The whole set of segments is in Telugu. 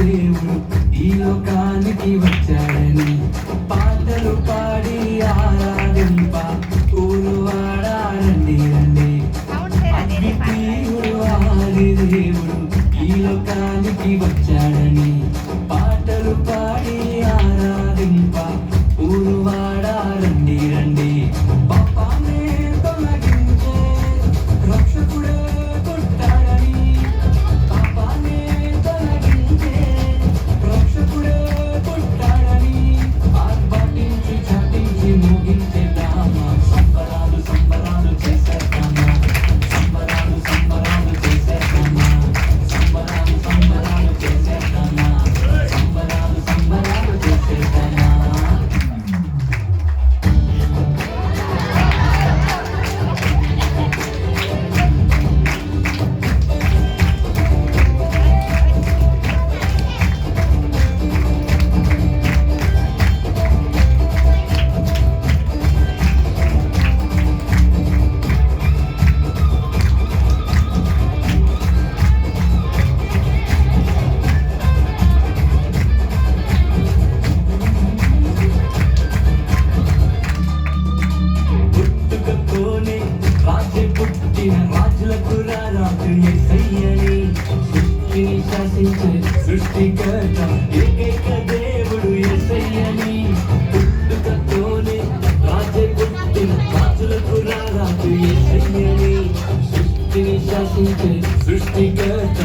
ఆదిదేవుడు ఈ లోకానికి వచ్చాడని పాటలు పాడి ఆరాధింప. ఊరు వాడారండి రండి అద్వితీయుడు ఆదిదేవుడు ఈ లోకానికి వచ్చాడని సృష్టికర్త ఏకైక దేవుడు ఎసయ్యని పుట్టుకతోనే రాజే పుట్టిన రాజులకు రాజు ఎసయ్యని సృష్టిని శాసించే సృష్టికర్త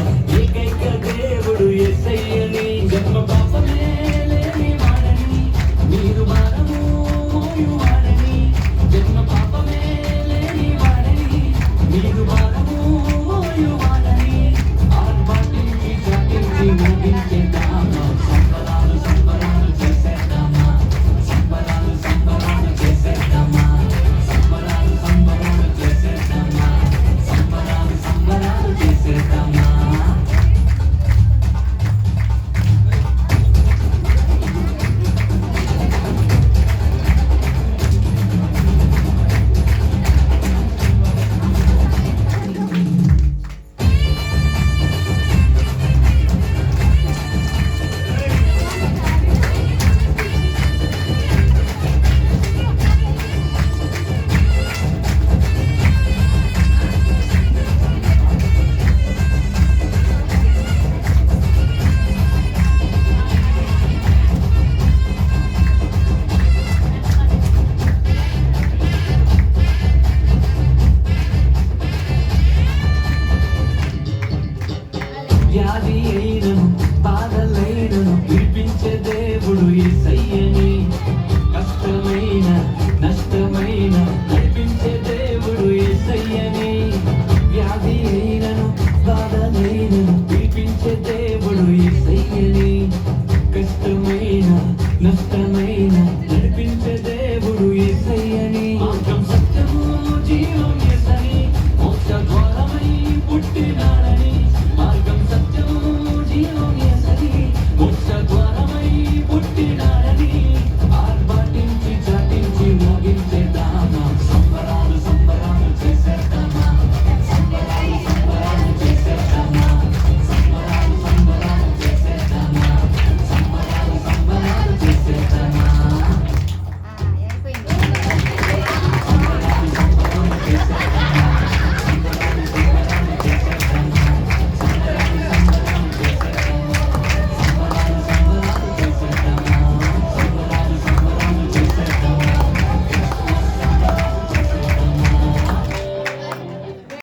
అయినను బాధలైనను పిలిపించే దేవుడు ఏసయ్యని. కష్టమైన నష్టమైన నడిపించే దేవుడు ఏసయ్యని. వ్యాధి అయినను బాధలైనను పిలిపించే దేవుడు ఏసయ్యని. కష్టమైన నష్టమైన నడిపించే దేవుడు ఏసయ్యని. మార్గం సత్యము జీవం ఏసై మోక్ష ద్వారమై పుట్టినాడు.